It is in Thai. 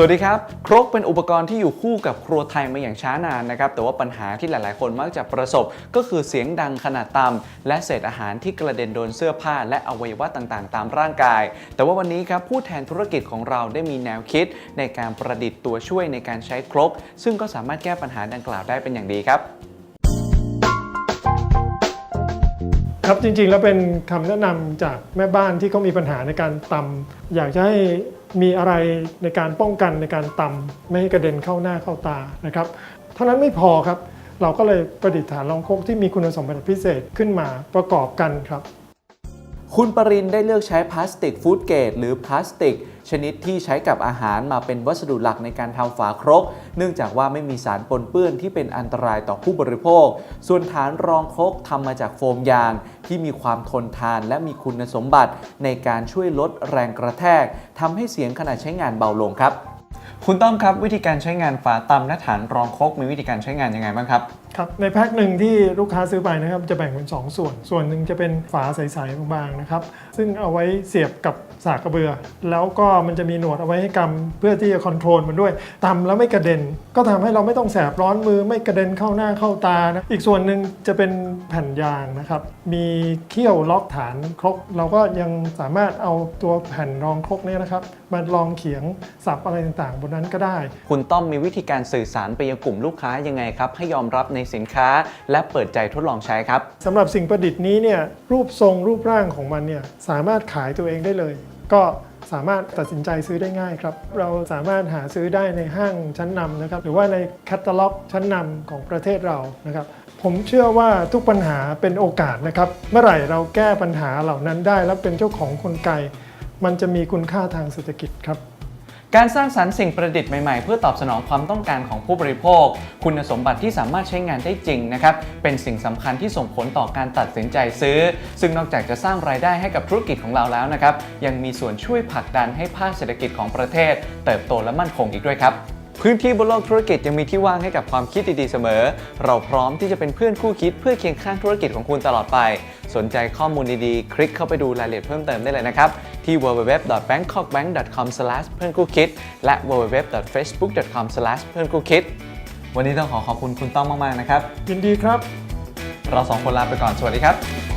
สวัสดีครับ ครกเป็นอุปกรณ์ที่อยู่คู่กับครัวไทยมาอย่างช้านานนะครับ แต่ว่าปัญหาที่หลายๆ คนมักจะประสบ ก็คือเสียงดังขนาดต่ำและเศษอาหารที่กระเด็นโดนเสื้อผ้า และอวัยวะต่างๆ ตามร่างกาย แต่ว่าวันนี้ครับผู้แทนธุรกิจของเราได้มีแนวคิด ในการประดิษฐ์ตัวช่วยในการใช้ครก ซึ่งก็สามารถแก้ปัญหาดังกล่าวได้เป็นอย่างดีครับครับจริงๆแล้วเป็นคำแนะนำจากแม่บ้านที่เขามีปัญหาในการตำอยากจะให้ มีอะไรในการป้องกันในการตำไม่ให้กระเด็นเข้าหน้าเข้าตานะครับเท่านั้นไม่พอครับ เราก็เลยประดิษฐานรองคกที่มีคุณสมบัติพิเศษขึ้นมาประกอบกันครับ คุณปรินได้เลือกใช้พลาสติกฟู้ดเกรดหรือพลาสติก ชนิดที่ใช้กับอาหารมาเป็นวัสดุหลักในการทำฝาครก เนื่องจากว่าไม่มีสารปนเปื้อนที่เป็นอันตรายต่อผู้บริโภค ส่วนฐานรองครกทำมาจากโฟมยาง ที่มีความทนทานและมีคุณสมบัติในการช่วยลดแรงกระแทกทำให้เสียงขณะใช้งานเบาลงครับ คุณต้อมครับวิธีการใช้งานฝาตำและฐานรองคกมีวิธีการใช้งานยังไงบ้างครับ ครับในแพ็คหนึ่งที่ลูกค้าซื้อไปนะครับจะแบ่งเป็น 2 ส่วน ส่วนหนึ่งจะเป็นฝาใสๆบางๆนะครับซึ่งเอาไว้เสียบกับสากกระเบือ แล้วก็มันจะมีหนวดเอาไว้ให้กำเพื่อที่จะคอนโทรลมันด้วยตำแล้วไม่กระเด็น ก็ทำให้เราไม่ต้องแสบร้อนมือไม่กระเด็นเข้าหน้าเข้าตานะอีกส่วนหนึ่งจะเป็นแผ่นยางนะครับมีเขี้ยวล็อกฐานครก เราก็ยังสามารถเอาตัวแผ่นรองครกเนี้นะครับมาลองเขียงสับอะไรต่างๆบนนั้นก็ได้ คุณต้อมมีวิธีการสื่อสารไปยังกลุ่มลูกค้ายังไงครับให้ยอมรับในสินค้าและเปิดใจทดลองใช้ครับ สำหรับสิ่งประดิษฐ์นี้เนี่ยรูปทรงรูปร่างของมันเนี่ยสามารถขายตัวเองได้เลย ก็สามารถตัดสินใจซื้อได้ง่ายครับ เราสามารถหาซื้อได้ในห้างชั้นนำนะครับ หรือว่าในแคตตาล็อกชั้นนำของประเทศเรานะครับ ผมเชื่อว่าทุกปัญหาเป็นโอกาสนะครับ เมื่อไหร่เราแก้ปัญหาเหล่านั้นได้ แล้วเป็นเจ้าของกลไกมันจะมีคุณค่าทางเศรษฐกิจครับ การสร้างสรรค์สิ่งประดิษฐ์ใหม่ๆ เพื่อตอบสนองความต้องการของผู้บริโภค คุณสมบัติที่สามารถใช้งานได้จริงนะครับ เป็นสิ่งสำคัญที่ส่งผลต่อการตัดสินใจซื้อ ซึ่งนอกจากจะสร้างรายได้ให้กับธุรกิจของเราแล้วนะครับ ยังมีส่วนช่วยผลักดันให้ภาคเศรษฐกิจของประเทศ เติบโตและมั่นคงอีกด้วยครับ พื้นที่บนโลกธุรกิจยังมีที่ว่างให้กับความคิดดีๆเสมอ เราพร้อมที่จะเป็นเพื่อนคู่คิดเพื่อเคียงข้างธุรกิจของคุณตลอดไป สนใจข้อมูลดีๆ คลิกเข้าไปดูรายละเอียดเพิ่มเติมได้เลยนะครับ ที่ www.bangkokbank.com เพื่อนคู่คิด และ www.facebook.com เพื่อนคู่คิด วันนี้ต้องขอขอบคุณคุณต้องมากๆนะครับ ยินดีครับ เราสองคนลาไปก่อน สวัสดีครับ